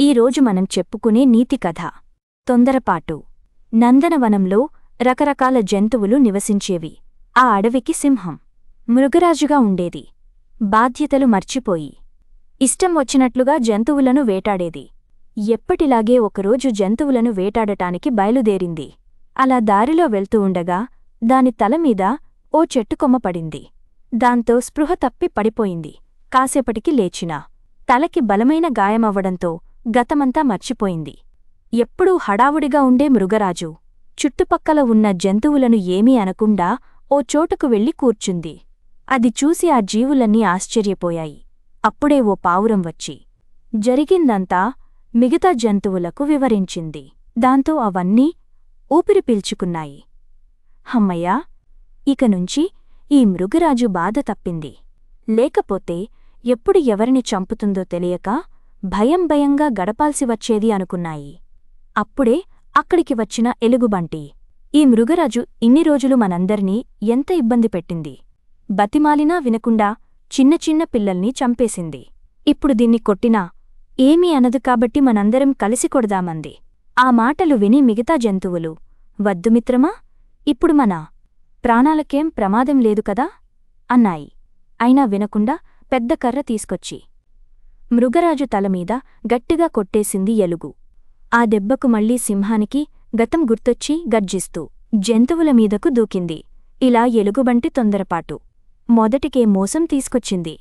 ఈరోజు మనం చెప్పుకునే నీతి కథ. తొందరపాటు. నందనవనంలో రకరకాల జంతువులు నివసించేవి. ఆ అడవికి సింహం. మృగరాజుగా ఉండేది. బాధ్యతలు మర్చిపోయి. ఇష్టం వచ్చినట్లుగా జంతువులను వేటాడేది. ఎప్పటిలాగే ఒకరోజు జంతువులను వేటాడటానికి బయలుదేరింది. అలా దారిలో వెళ్తూ ఉండగా దాని తలమీద ఓ చెట్టుకొమ్మ పడింది. దాంతో స్పృహ తప్పి పడిపోయింది. కాసేపటికి లేచినా. తలకి బలమైన గాయమవ్వడంతో గతమంతా మర్చిపోయింది. ఎప్పుడూ హడావుడిగా ఉండే మృగరాజు చుట్టుపక్కల ఉన్న జంతువులను ఏమీ అనకుండా ఓ చోటుకు వెళ్ళి కూర్చుంది. అది చూసి ఆ జీవులన్నీ ఆశ్చర్యపోయాయి. అప్పుడే ఓ పావురం వచ్చి జరిగిందంతా మిగతా జంతువులకు వివరించింది. దాంతో అవన్నీ ఊపిరి పీల్చుకున్నాయి. హమ్మయ్యా ఇక నుంచి ఈ మృగరాజు బాధ తప్పింది. లేకపోతే ఎప్పుడు ఎవరిని చంపుతుందో తెలియక భయం భయంగా గడపాల్సి వచ్చేది అనుకున్నాయి. అప్పుడే అక్కడికి వచ్చిన ఎలుగుబంటి. ఈ మృగరాజు ఇన్ని రోజులు మనందర్నీ ఎంత ఇబ్బంది పెట్టింది? బతిమాలినా వినకుండా చిన్న చిన్న పిల్లల్ని చంపేసింది. ఇప్పుడు దీన్ని కొట్టినా ఏమీ అనదు కాబట్టి మనందరం కలిసి కొడదామంది. ఆ మాటలు విని మిగతా జంతువులు వద్దు మిత్రమా ఇప్పుడు మన ప్రాణాలకేం ప్రమాదం లేదు కదా? అన్నాయి. అయినా వినకుండా పెద్ద కర్ర తీసుకొచ్చి మృగరాజు తలమీద గట్టిగా కొట్టేసింది ఎలుగు ఆ దెబ్బకు మళ్ళీ సింహానికి గతం గుర్తొచ్చి గర్జిస్తూ జంతువుల మీదకు దూకింది. ఇలా ఎలుగుబంటి తొందరపాటు. మొదటికే మోసం తీసుకొచ్చింది.